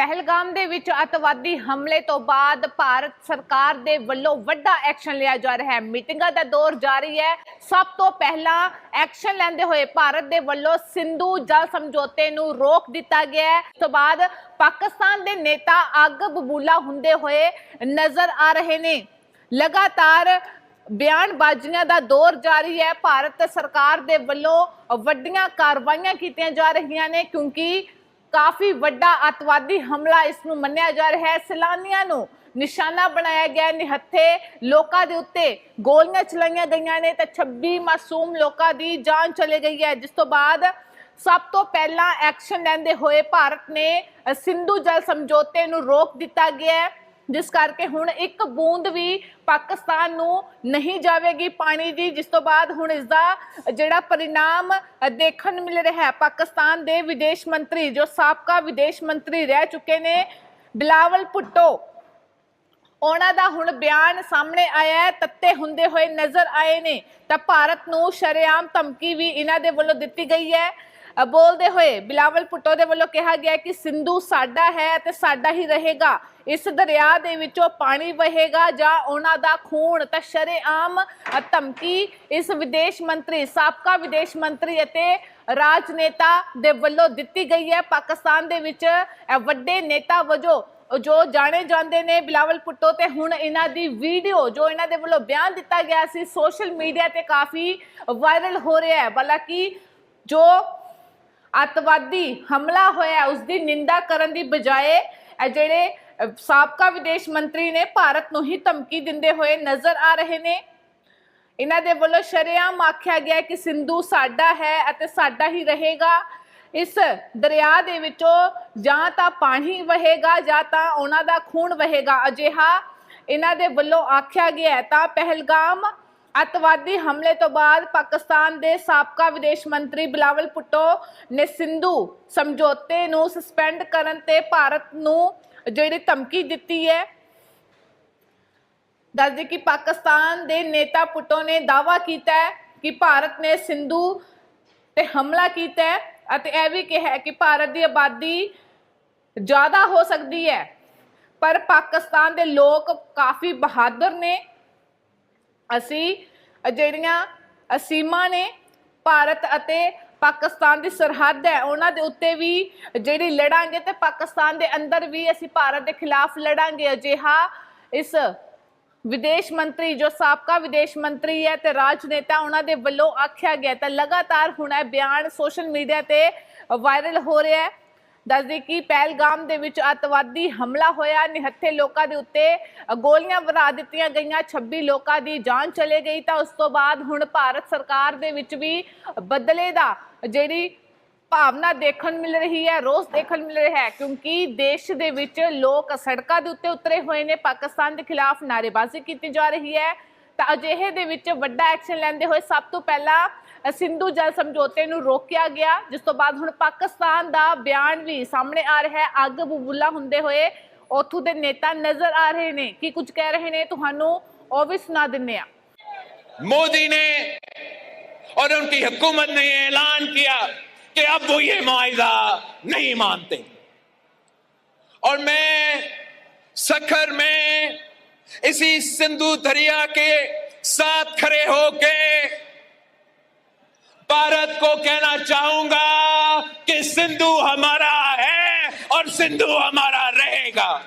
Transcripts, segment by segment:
ਪਹਿਲਗਾਮ ਦੇ ਵਿੱਚ ਅਤਵਾਦੀ ਹਮਲੇ ਤੋਂ ਬਾਅਦ ਭਾਰਤ ਸਰਕਾਰ ਦੇ ਵੱਲੋਂ ਵੱਡਾ ਐਕਸ਼ਨ ਲਿਆ ਜਾ ਰਿਹਾ ਹੈ। ਮੀਟਿੰਗਾਂ ਦਾ ਦੌਰ ਜਾਰੀ ਹੈ। ਸਭ ਤੋਂ ਪਹਿਲਾਂ ਐਕਸ਼ਨ ਲੈਂਦੇ ਹੋਏ ਭਾਰਤ ਦੇ ਵੱਲੋਂ ਸਿੰਧੂ ਜਲ ਸਮਝੌਤੇ ਨੂੰ ਰੋਕ ਦਿੱਤਾ ਗਿਆ ਹੈ। ਤੋਂ ਬਾਅਦ ਪਾਕਿਸਤਾਨ ਦੇ ਨੇਤਾ ਅੱਗ ਬਬੂਲਾ ਹੁੰਦੇ ਹੋਏ ਨਜ਼ਰ ਆ ਰਹੇ ਨੇ। ਲਗਾਤਾਰ ਬਿਆਨਬਾਜ਼ੀਆਂ ਦਾ ਦੌਰ ਜਾਰੀ ਹੈ। ਭਾਰਤ ਸਰਕਾਰ ਦੇ ਵੱਲੋਂ ਵੱਡੀਆਂ ਕਾਰਵਾਈਆਂ ਕੀਤੀਆਂ ਜਾ ਰਹੀਆਂ ਨੇ ਕਿਉਂਕਿ ਕਾਫੀ ਵੱਡਾ ਅਤਵਾਦੀ ਹਮਲਾ ਇਸ ਨੂੰ ਮੰਨਿਆ ਜਾ ਰਿਹਾ ਹੈ। ਸੈਲਾਨੀਆਂ ਨੂੰ ਨਿਸ਼ਾਨਾ ਬਣਾਇਆ ਗਿਆ ਨਿਹੱਥੇ ਲੋਕਾਂ ਦੇ ਉੱਤੇ ਗੋਲੀਆਂ ਚਲਾਈਆਂ ਗਈਆਂ ਨੇ ਤਾਂ 26 ਮਾਸੂਮ ਲੋਕਾਂ ਦੀ ਜਾਨ ਚਲੇ ਗਈ ਹੈ। ਜਿਸ ਤੋਂ ਬਾਅਦ ਸਭ ਤੋਂ ਪਹਿਲਾਂ ਐਕਸ਼ਨ ਲੈਂਦੇ ਹੋਏ ਭਾਰਤ ਨੇ ਸਿੰਧੂ ਜਲ ਸਮਝੌਤੇ ਨੂੰ ਰੋਕ ਦਿੱਤਾ ਗਿਆ ਹੈ। ਜਿਸ ਕਰਕੇ ਹੁਣ ਇੱਕ ਬੂੰਦ ਵੀ ਪਾਕਿਸਤਾਨ ਨੂੰ ਨਹੀਂ ਜਾਵੇਗੀ ਪਾਣੀ ਦੀ, ਜਿਸ ਤੋਂ ਬਾਅਦ ਹੁਣ ਇਸ ਦਾ ਜਿਹੜਾ ਪਰਿਣਾਮ ਦੇਖਣ ਨੂੰ ਮਿਲ ਰਿਹਾ ਹੈ। ਪਾਕਿਸਤਾਨ ਦੇ ਵਿਦੇਸ਼ ਮੰਤਰੀ, ਜੋ ਸਾਬਕਾ ਵਿਦੇਸ਼ ਮੰਤਰੀ ਰਹਿ ਚੁੱਕੇ ਨੇ, ਬਿਲਾਵਲ ਭੁੱਟੋ, ਉਹਨਾਂ ਦਾ ਹੁਣ ਬਿਆਨ ਸਾਹਮਣੇ ਆਇਆ ਹੈ, ਤੱਤੇ ਹੁੰਦੇ ਹੋਏ ਨਜ਼ਰ ਆਏ ਨੇ। ਤਾਂ ਭਾਰਤ ਨੂੰ ਸ਼ਰੇਆਮ ਧਮਕੀ ਵੀ ਇਹਨਾਂ ਦੇ ਵੱਲੋਂ ਦਿੱਤੀ ਗਈ ਹੈ। ਬੋਲਦੇ ਹੋਏ ਬਿਲਾਵਲ ਭੁੱਟੋ ਦੇ ਵੱਲੋਂ ਕਿਹਾ ਗਿਆ ਕਿ ਸਿੰਧੂ ਸਾਡਾ ਹੈ ਤੇ ਸਾਡਾ ਹੀ ਰਹੇਗਾ। ਇਸ ਦਰਿਆ ਦੇ ਵਿੱਚੋਂ ਪਾਣੀ ਵਹੇਗਾ ਜਾਂ ਉਹਨਾਂ ਦਾ ਖੂਨ। ਤਾਂ ਸ਼ਰੇਆਮ ਧਮਕੀ ਇਸ ਵਿਦੇਸ਼ ਮੰਤਰੀ, ਸਾਬਕਾ ਵਿਦੇਸ਼ ਮੰਤਰੀ ਅਤੇ ਰਾਜਨੇਤਾ ਦੇ ਵੱਲੋਂ ਦਿੱਤੀ ਗਈ ਹੈ। ਪਾਕਿਸਤਾਨ ਦੇ ਵਿੱਚ ਵੱਡੇ ਨੇਤਾ ਵਜੋਂ ਜੋ ਜਾਣੇ ਜਾਂਦੇ ਨੇ ਬਿਲਾਵਲ ਪੁੱਟੋ ਤੇ ਹੁਣ ਇਹਨਾਂ ਦੀ ਵੀਡੀਓ ਜੋ ਇਹਨਾਂ ਦੇ ਵੱਲੋਂ ਬਿਆਨ ਦਿੱਤਾ ਗਿਆ ਸੀ, ਸੋਸ਼ਲ ਮੀਡੀਆ ਤੇ ਕਾਫੀ ਵਾਇਰਲ ਹੋ ਰਿਹਾ ਹੈ। ਹਾਲਾਂਕਿ ਜੋ ਅਤਵਾਦੀ ਹਮਲਾ ਹੋਇਆ ਉਸ ਦੀ ਨਿੰਦਾ ਕਰਨ ਦੀ ਬਜਾਏ, ਇਹ ਜਿਹੜੇ ਸਾਬਕਾ ਵਿਦੇਸ਼ ਮੰਤਰੀ ਨੇ ਭਾਰਤ ਨੂੰ ਹੀ ਧਮਕੀ ਦਿੰਦੇ ਹੋਏ ਨਜ਼ਰ ਆ ਰਹੇ ਨੇ। ਇਹਨਾਂ ਦੇ ਵੱਲੋਂ ਸ਼ਰੇਆਮ ਆਖਿਆ ਗਿਆ ਕਿ ਸਿੰਧੂ ਸਾਡਾ ਹੈ ਅਤੇ ਸਾਡਾ ਹੀ ਰਹੇਗਾ। ਇਸ ਦਰਿਆ ਦੇ ਵਿੱਚੋਂ ਜਾਂ ਤਾਂ ਪਾਣੀ ਵਹੇਗਾ ਜਾਂ ਤਾਂ ਉਹਨਾਂ ਦਾ ਖੂਨ ਵਹੇਗਾ। ਅਜਿਹਾ ਇਹਨਾਂ ਦੇ ਵੱਲੋਂ ਆਖਿਆ ਗਿਆ ਤਾਂ ਪਹਿਲਗਾਮ ਅਤਵਾਦੀ ਹਮਲੇ ਤੋਂ ਬਾਅਦ ਪਾਕਿਸਤਾਨ ਦੇ ਸਾਬਕਾ ਵਿਦੇਸ਼ ਮੰਤਰੀ ਬਿਲਾਵਲ ਭੁੱਟੋ ਨੇ ਸਿੰਧੂ ਸਮਝੌਤੇ ਨੂੰ ਸਸਪੈਂਡ ਕਰਨ ਤੇ ਭਾਰਤ ਨੂੰ ਜਿਹੜੀ ਧਮਕੀ ਦਿੱਤੀ ਹੈ। ਦੱਸਦੇ ਕਿ ਪਾਕਿਸਤਾਨ ਦੇ ਨੇਤਾ ਪੁੱਟੋ ਨੇ ਦਾਅਵਾ ਕੀਤਾ ਹੈ ਕਿ ਭਾਰਤ ਨੇ ਸਿੰਧੂ ਤੇ ਹਮਲਾ ਕੀਤਾ ਹੈ ਅਤੇ ਇਹ ਵੀ ਕਿਹਾ ਕਿ ਭਾਰਤ ਦੀ ਆਬਾਦੀ ਜ਼ਿਆਦਾ ਹੋ ਸਕਦੀ ਹੈ। ਪਰ ਪਾਕਿਸਤਾਨ ਦੇ ਲੋਕ ਕਾਫੀ ਬਹਾਦਰ ਨੇ। ਅਸੀਂ ਜਿਹੜੀਆਂ ਅਸੀਮਾਂ ਨੇ ਭਾਰਤ ਅਤੇ ਪਾਕਿਸਤਾਨ ਦੀ ਸਰਹੱਦ ਹੈ, ਉਹਨਾਂ ਦੇ ਉੱਤੇ ਵੀ ਜਿਹੜੀ ਲੜਾਂਗੇ ਤੇ ਪਾਕਿਸਤਾਨ ਦੇ ਅੰਦਰ ਵੀ ਅਸੀਂ ਭਾਰਤ ਦੇ ਖਿਲਾਫ ਲੜਾਂਗੇ। ਅਜਿਹਾ ਇਸ ਵਿਦੇਸ਼ ਮੰਤਰੀ, ਜੋ ਸਾਬਕਾ ਵਿਦੇਸ਼ ਮੰਤਰੀ ਹੈ ਤੇ ਰਾਜਨੇਤਾ, ਉਹਨਾਂ ਦੇ ਵੱਲੋਂ ਆਖਿਆ ਗਿਆ ਤਾਂ ਲਗਾਤਾਰ ਹੁਣ ਇਹ ਬਿਆਨ ਸੋਸ਼ਲ ਮੀਡੀਆ ਤੇ ਵਾਇਰਲ ਹੋ ਰਿਹਾ ਹੈ। ਦੱਸਦੇ ਕਿ ਪਹਿਲਗਾਮ ਦੇ ਵਿੱਚ ਅਤਵਾਦੀ ਹਮਲਾ ਹੋਇਆ। ਨਿਹੱਥੇ ਲੋਕਾਂ ਦੇ ਉੱਤੇ ਗੋਲੀਆਂ ਵਰਾ ਦਿੱਤੀਆਂ ਗਈਆਂ। 26 ਲੋਕਾਂ ਦੀ ਜਾਨ ਚਲੇ ਗਈ ਤਾਂ ਉਸ ਤੋਂ ਬਾਅਦ ਹੁਣ ਭਾਰਤ ਸਰਕਾਰ ਦੇ ਵਿੱਚ ਵੀ ਬਦਲੇ ਦਾ ਜਿਹੜੀ ਭਾਵਨਾ ਦੇਖਣ ਮਿਲ ਰਹੀ ਹੈ, ਰੋਸ ਦੇਖਣ ਨੂੰ ਮਿਲ ਰਿਹਾ ਹੈ, ਕਿਉਂਕਿ ਦੇਸ਼ ਦੇ ਵਿੱਚ ਲੋਕ ਸੜਕਾਂ ਦੇ ਉੱਤੇ ਉਤਰੇ ਹੋਏ ਨੇ। ਪਾਕਿਸਤਾਨ ਦੇ ਖਿਲਾਫ ਨਾਅਰੇਬਾਜ਼ੀ ਕੀਤੀ ਜਾ ਰਹੀ ਹੈ। ਤਾਂ ਅਜਿਹੇ ਦੇ ਵਿੱਚ ਵੱਡਾ ਐਕਸ਼ਨ ਲੈਂਦੇ ਹੋਏ ਸਭ ਤੋਂ ਪਹਿਲਾਂ ਅ, ਸਿੰਧੂ ਜਲ ਸਮਝੌਤੇ ਨੂੰ ਰੋਕਿਆ ਗਿਆ ਜਿਸ ਤੋਂ ਬਾਅਦ ਹੁਣ ਪਾਕਿਸਤਾਨ ਦਾ ਬਿਆਨ ਵੀ ਸਾਹਮਣੇ ਆ ਰਿਹਾ ਹੈ ਅੱਗ ਬਬੂਲਾ ਹੁੰਦੇ ਹੋਏ ਉੱਥੋਂ ਦੇ ਨੇਤਾ ਨਜ਼ਰ ਆ ਰਹੇ ਨੇ ਕੀ ਕੁਝ ਕਹਿ ਰਹੇ ਨੇ ਤੁਹਾਨੂੰ ਉਹ ਵੀ ਸੁਣਾ ਦਿੰਨੇ ਆ मोदी ने और उनकी हुकूमत ने ये ऐलान किया कि अब वो ये मुआवजा नहीं मानते और मैं सखर में اسی سندھو دریا کے ساتھ کھڑے ہو کے بھارت کو کہنا چاہوں گا کہ سندھو ہمارا ہے اور سندھو ہمارا رہے گا۔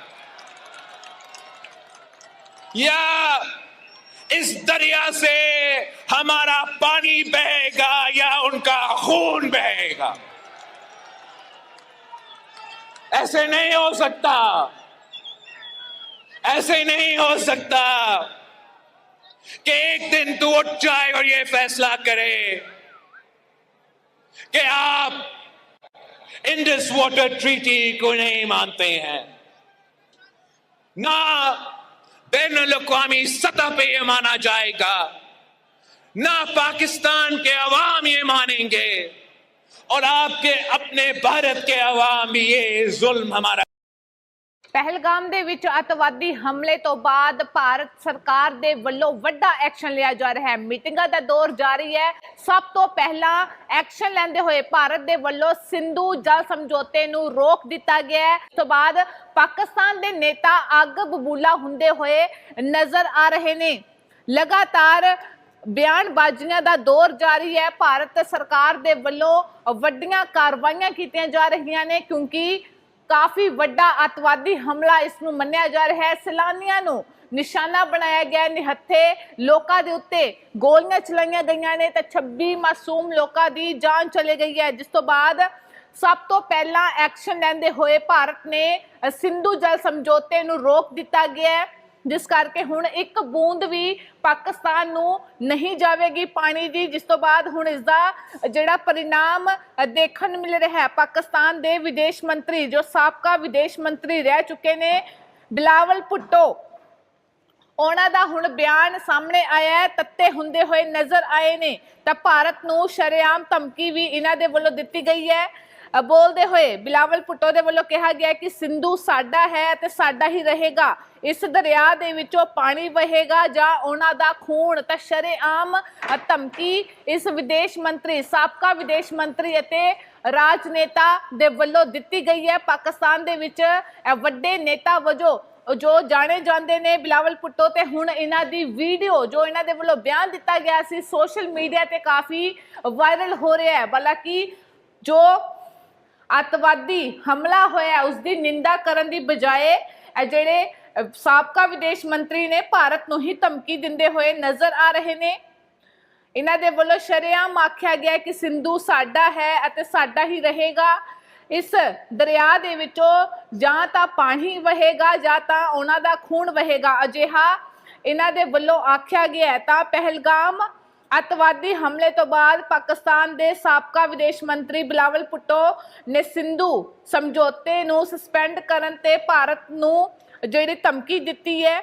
یا اس دریا سے ہمارا پانی بہے گا یا ان کا خون بہے گا۔ ایسے نہیں ہو سکتا۔ ایسے نہیں ہو سکتا کہ ایک دن تو اٹھ جائے اور یہ فیصلہ کرے کہ آپ انڈس واٹر ٹریٹی کو نہیں مانتے ہیں۔ نہ بین الاقوامی سطح پہ یہ مانا جائے گا، نہ پاکستان کے عوام یہ مانیں گے۔ اور آپ کے اپنے بھارت کے عوام بھی یہ ظلم ہمارا ਪਹਿਲਗਾਮ ਦੇ ਵਿੱਚ ਅਤਵਾਦੀ ਹਮਲੇ ਤੋਂ ਬਾਅਦ ਭਾਰਤ ਸਰਕਾਰ ਦੇ ਵੱਲੋਂ ਵੱਡਾ ਐਕਸ਼ਨ ਲਿਆ ਜਾ ਰਿਹਾ ਹੈ। ਮੀਟਿੰਗਾਂ ਦਾ ਦੌਰ ਜਾਰੀ ਹੈ। ਸਭ ਤੋਂ ਪਹਿਲਾਂ ਐਕਸ਼ਨ ਲੈਂਦੇ ਹੋਏ ਭਾਰਤ ਦੇ ਵੱਲੋਂ ਸਿੰਧੂ ਜਲ ਸਮਝੌਤੇ ਨੂੰ ਰੋਕ ਦਿੱਤਾ ਗਿਆ ਹੈ। ਤੋਂ ਬਾਅਦ ਪਾਕਿਸਤਾਨ ਦੇ ਨੇਤਾ ਅੱਗ ਬਬੂਲਾ ਹੁੰਦੇ ਹੋਏ ਨਜ਼ਰ ਆ ਰਹੇ ਨੇ। ਲਗਾਤਾਰ ਬਿਆਨਬਾਜ਼ੀਆਂ ਦਾ ਦੌਰ ਜਾਰੀ ਹੈ। ਭਾਰਤ ਸਰਕਾਰ ਦੇ ਵੱਲੋਂ ਵੱਡੀਆਂ ਕਾਰਵਾਈਆਂ ਕੀਤੀਆਂ ਜਾ ਰਹੀਆਂ ਨੇ ਕਿਉਂਕਿ ਕਾਫੀ ਵੱਡਾ ਅਤਵਾਦੀ ਹਮਲਾ ਇਸ ਨੂੰ ਮੰਨਿਆ ਜਾ ਰਿਹਾ ਹੈ। ਸੈਲਾਨੀਆਂ ਨੂੰ ਨਿਸ਼ਾਨਾ ਬਣਾਇਆ ਗਿਆ ਨਿਹੱਥੇ ਲੋਕਾਂ ਦੇ ਉੱਤੇ ਗੋਲੀਆਂ ਚਲਾਈਆਂ ਗਈਆਂ ਨੇ ਤਾਂ 26 ਮਾਸੂਮ ਲੋਕਾਂ ਦੀ ਜਾਨ ਚਲੇ ਗਈ ਹੈ। ਜਿਸ ਤੋਂ ਬਾਅਦ ਸਭ ਤੋਂ ਪਹਿਲਾਂ ਐਕਸ਼ਨ ਲੈਂਦੇ ਹੋਏ ਭਾਰਤ ਨੇ ਸਿੰਧੂ ਜਲ ਸਮਝੌਤੇ ਨੂੰ ਰੋਕ ਦਿੱਤਾ ਗਿਆ ਹੈ। ਜਿਸ ਕਰਕੇ ਹੁਣ ਇੱਕ ਬੂੰਦ ਵੀ ਪਾਕਿਸਤਾਨ ਨੂੰ ਨਹੀਂ ਜਾਵੇਗੀ ਪਾਣੀ ਦੀ, ਜਿਸ ਤੋਂ ਬਾਅਦ ਹੁਣ ਇਸ ਦਾ ਜਿਹੜਾ ਪਰਿਣਾਮ ਦੇਖਣ ਨੂੰ ਮਿਲ ਰਿਹਾ ਹੈ, ਪਾਕਿਸਤਾਨ ਦੇ ਵਿਦੇਸ਼ ਮੰਤਰੀ, ਜੋ ਸਾਬਕਾ ਵਿਦੇਸ਼ ਮੰਤਰੀ ਰਹਿ ਚੁੱਕੇ ਨੇ, ਬਿਲਾਵਲ ਭੁੱਟੋ। ਉਹਨਾਂ ਦਾ ਹੁਣ ਬਿਆਨ ਸਾਹਮਣੇ ਆਇਆ ਹੈ, ਤੱਤੇ ਹੁੰਦੇ ਹੋਏ ਨਜ਼ਰ ਆਏ ਨੇ। ਤਾਂ ਭਾਰਤ ਨੂੰ ਸ਼ਰੇਆਮ ਧਮਕੀ ਵੀ ਇਹਨਾਂ ਦੇ ਵੱਲੋਂ ਦਿੱਤੀ ਗਈ ਹੈ। ਬੋਲਦੇ ਹੋਏ ਬਿਲਾਵਲ ਭੁੱਟੋ ਦੇ ਵੱਲੋਂ ਕਿਹਾ ਗਿਆ ਕਿ ਸਿੰਧੂ ਸਾਡਾ ਹੈ ਤੇ ਸਾਡਾ ਹੀ ਰਹੇਗਾ। ਇਸ ਦਰਿਆ ਦੇ ਵਿੱਚੋਂ ਪਾਣੀ ਵਹੇਗਾ ਜਾਂ ਉਹਨਾਂ ਦਾ ਖੂਨ। ਤਾਂ ਸ਼ਰੇਆਮ ਧਮਕੀ ਇਸ ਵਿਦੇਸ਼ ਮੰਤਰੀ, ਸਾਬਕਾ ਵਿਦੇਸ਼ ਮੰਤਰੀ ਅਤੇ ਰਾਜਨੇਤਾ ਦੇ ਵੱਲੋਂ ਦਿੱਤੀ ਗਈ ਹੈ। ਪਾਕਿਸਤਾਨ ਦੇ ਵਿੱਚ ਵੱਡੇ ਨੇਤਾ ਵਜੋਂ ਜੋ ਜਾਣੇ ਜਾਂਦੇ ਨੇ ਬਿਲਾਵਲ ਪੁੱਟੋ ਤੇ ਹੁਣ ਇਹਨਾਂ ਦੀ ਵੀਡੀਓ ਜੋ ਇਹਨਾਂ ਦੇ ਵੱਲੋਂ ਬਿਆਨ ਦਿੱਤਾ ਗਿਆ ਸੀ, ਸੋਸ਼ਲ ਮੀਡੀਆ ਤੇ ਕਾਫੀ ਵਾਇਰਲ ਹੋ ਰਿਹਾ ਹੈ। ਹਾਲਾਂਕਿ ਜੋ ਅਤਵਾਦੀ ਹਮਲਾ ਹੋਇਆ ਉਸ ਦੀ ਨਿੰਦਾ ਕਰਨ ਦੀ ਬਜਾਏ, ਇਹ ਜਿਹੜੇ ਸਾਬਕਾ ਵਿਦੇਸ਼ ਮੰਤਰੀ ਨੇ ਭਾਰਤ ਨੂੰ ਹੀ ਧਮਕੀ ਦਿੰਦੇ ਹੋਏ ਨਜ਼ਰ ਆ ਰਹੇ ਨੇ। ਇਹਨਾਂ ਦੇ ਵੱਲੋਂ ਸ਼ਰੇਆਮ ਆਖਿਆ ਗਿਆ ਕਿ ਸਿੰਧੂ ਸਾਡਾ ਹੈ ਅਤੇ ਸਾਡਾ ਹੀ ਰਹੇਗਾ। ਇਸ ਦਰਿਆ ਦੇ ਵਿੱਚੋਂ ਜਾਂ ਤਾਂ ਪਾਣੀ ਵਹੇਗਾ, ਜਾਂ ਤਾਂ ਉਹਨਾਂ ਦਾ ਖੂਨ ਵਹੇਗਾ। ਅਜਿਹਾ ਇਹਨਾਂ ਦੇ ਵੱਲੋਂ ਆਖਿਆ ਗਿਆ ਤਾਂ ਪਹਿਲਗਾਮ ਅਤਵਾਦੀ ਹਮਲੇ ਤੋਂ ਬਾਅਦ ਪਾਕਿਸਤਾਨ ਦੇ ਸਾਬਕਾ ਵਿਦੇਸ਼ ਮੰਤਰੀ ਬਿਲਾਵਲ ਭੁੱਟੋ ਨੇ ਸਿੰਧੂ ਸਮਝੌਤੇ ਨੂੰ ਸਸਪੈਂਡ ਕਰਨ ਤੇ ਭਾਰਤ ਨੂੰ ਜਿਹੜੀ ਧਮਕੀ ਦਿੱਤੀ ਹੈ।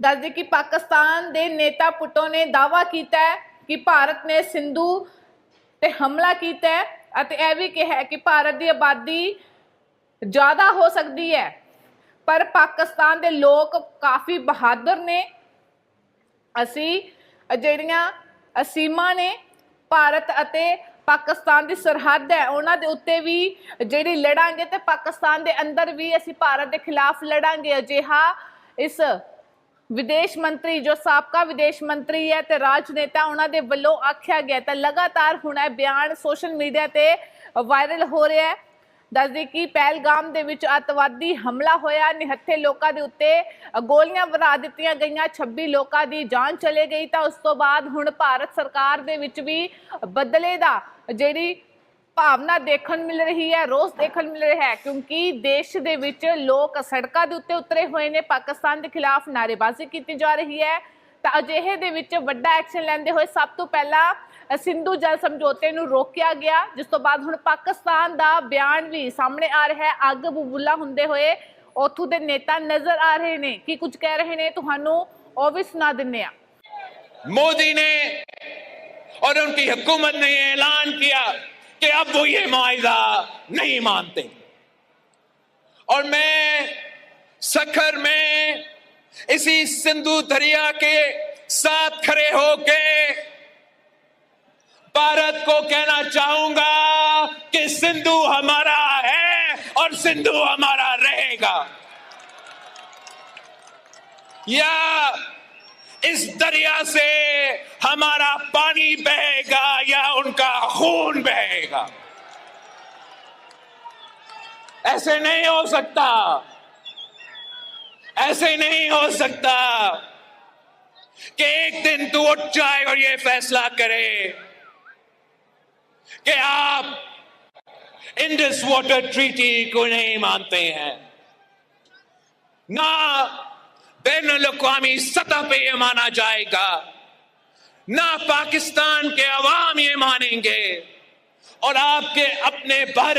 ਦੱਸਦੇ ਕਿ ਪਾਕਿਸਤਾਨ ਦੇ ਨੇਤਾ ਪੁੱਟੋ ਨੇ ਦਾਵਾ ਕੀਤਾ ਹੈ ਕਿ ਭਾਰਤ ਨੇ ਸਿੰਧੂ ਤੇ ਹਮਲਾ ਕੀਤਾ ਹੈ ਅਤੇ ਇਹ ਵੀ ਕਿਹਾ ਹੈ ਕਿ ਭਾਰਤ ਦੀ ਆਬਾਦੀ ਜ਼ਿਆਦਾ ਹੋ ਸਕਦੀ ਹੈ। ਪਰ ਪਾਕਿਸਤਾਨ ਦੇ ਲੋਕ ਕਾਫੀ ਬਹਾਦਰ ਨੇ ਅਸੀਂ ਜਿਹੜੀਆਂ ਅਸੀਮਾਂ ਨੇ ਭਾਰਤ ਅਤੇ ਪਾਕਿਸਤਾਨ ਦੀ ਸਰਹੱਦ ਹੈ, ਉਹਨਾਂ ਦੇ ਉੱਤੇ ਵੀ ਜਿਹੜੀ ਲੜਾਂਗੇ ਤੇ ਪਾਕਿਸਤਾਨ ਦੇ ਅੰਦਰ ਵੀ ਅਸੀਂ ਭਾਰਤ ਦੇ ਖਿਲਾਫ ਲੜਾਂਗੇ ਅਜਿਹਾ ਇਸ ਵਿਦੇਸ਼ ਮੰਤਰੀ, ਜੋ ਸਾਬਕਾ ਵਿਦੇਸ਼ ਮੰਤਰੀ ਹੈ ਤੇ ਰਾਜਨੇਤਾ, ਉਹਨਾਂ ਦੇ ਵੱਲੋਂ ਆਖਿਆ ਗਿਆ ਤਾਂ ਲਗਾਤਾਰ ਹੁਣ ਇਹ ਬਿਆਨ ਸੋਸ਼ਲ ਮੀਡੀਆ ਤੇ ਵਾਇਰਲ ਹੋ ਰਿਹਾ ਹੈ। ਦੱਸਦੇ ਕਿ ਪਹਿਲਗਾਮ ਦੇ ਵਿੱਚ ਅਤਵਾਦੀ ਹਮਲਾ ਹੋਇਆ। ਨਿਹੱਥੇ ਲੋਕਾਂ ਦੇ ਉੱਤੇ ਗੋਲੀਆਂ ਵਰਾ ਦਿੱਤੀਆਂ ਗਈਆਂ। 26 ਲੋਕਾਂ ਦੀ ਜਾਨ ਚਲੇ ਗਈ। ਤਾਂ ਉਸ ਤੋਂ ਬਾਅਦ ਹੁਣ ਭਾਰਤ ਸਰਕਾਰ ਦੇ ਵਿੱਚ ਵੀ ਬਦਲੇ ਦਾ ਜਿਹੜੀ ਭਾਵਨਾ ਦੇਖਣ ਮਿਲ ਰਹੀ ਹੈ, ਰੋਸ ਦੇਖਣ ਮਿਲ ਰਿਹਾ ਹੈ। ਕਿਉਂਕਿ ਦੇਸ਼ ਦੇ ਵਿੱਚ ਲੋਕ ਸੜਕਾਂ ਦੇ ਉੱਤੇ ਉਤਰੇ ਹੋਏ ਨੇ। ਪਾਕਿਸਤਾਨ ਦੇ ਖਿਲਾਫ ਨਾਅਰੇਬਾਜ਼ੀ ਕੀਤੀ ਜਾ ਰਹੀ ਹੈ। ਤਾਂ ਅਜਿਹੇ ਦੇ ਵਿੱਚ ਵੱਡਾ ਐਕਸ਼ਨ ਲੈਂਦੇ ਹੋਏ ਸਭ ਤੋਂ ਪਹਿਲਾਂ ਸਿੰਧੂ ਜਲ ਸਮਝੌਤੇ ਨੂੰ ਰੋਕਿਆ ਗਿਆ ਜਿਸ ਤੋਂ ਬਾਅਦ ਹੁਣ ਪਾਕਿਸਤਾਨ ਦਾ ਬਿਆਨ ਵੀ ਸਾਹਮਣੇ ਆ ਰਿਹਾ ਹੈ ਅੱਗ ਬਬੂਲਾ ਹੁੰਦੇ ਹੋਏ ਉੱਥੋਂ ਦੇ ਨੇਤਾ ਨਜ਼ਰ ਆ ਰਹੇ ਨੇ ਕੀ ਕੁਝ ਕਹਿ ਰਹੇ ਨੇ ਤੁਹਾਨੂੰ ਉਹ ਵੀ ਸੁਣਾ ਦਿੰਨੇ ਆ मोदी ने और उनकी हुकूमत ने ये ऐलान किया कि अब वो ये मुआवजा नहीं मानते और मैं सखर में इसी सिंधु दरिया के साथ खड़े होके بھارت کو کہنا چاہوں گا کہ سندھو ہمارا ہے اور سندھو ہمارا رہے گا۔ یا اس دریا سے ہمارا پانی بہے گا یا ان کا خون بہے گا۔ ایسے نہیں ہو سکتا۔ ایسے نہیں ہو سکتا کہ ایک دن تو اٹھ جائے اور یہ فیصلہ کرے۔ کہ آپ انڈس واٹر ٹریٹی کو نہیں مانتے ہیں۔ نہ بین الاقوامی سطح پہ یہ مانا جائے گا، نہ پاکستان کے عوام یہ مانیں گے۔ اور آپ کے اپنے بھارت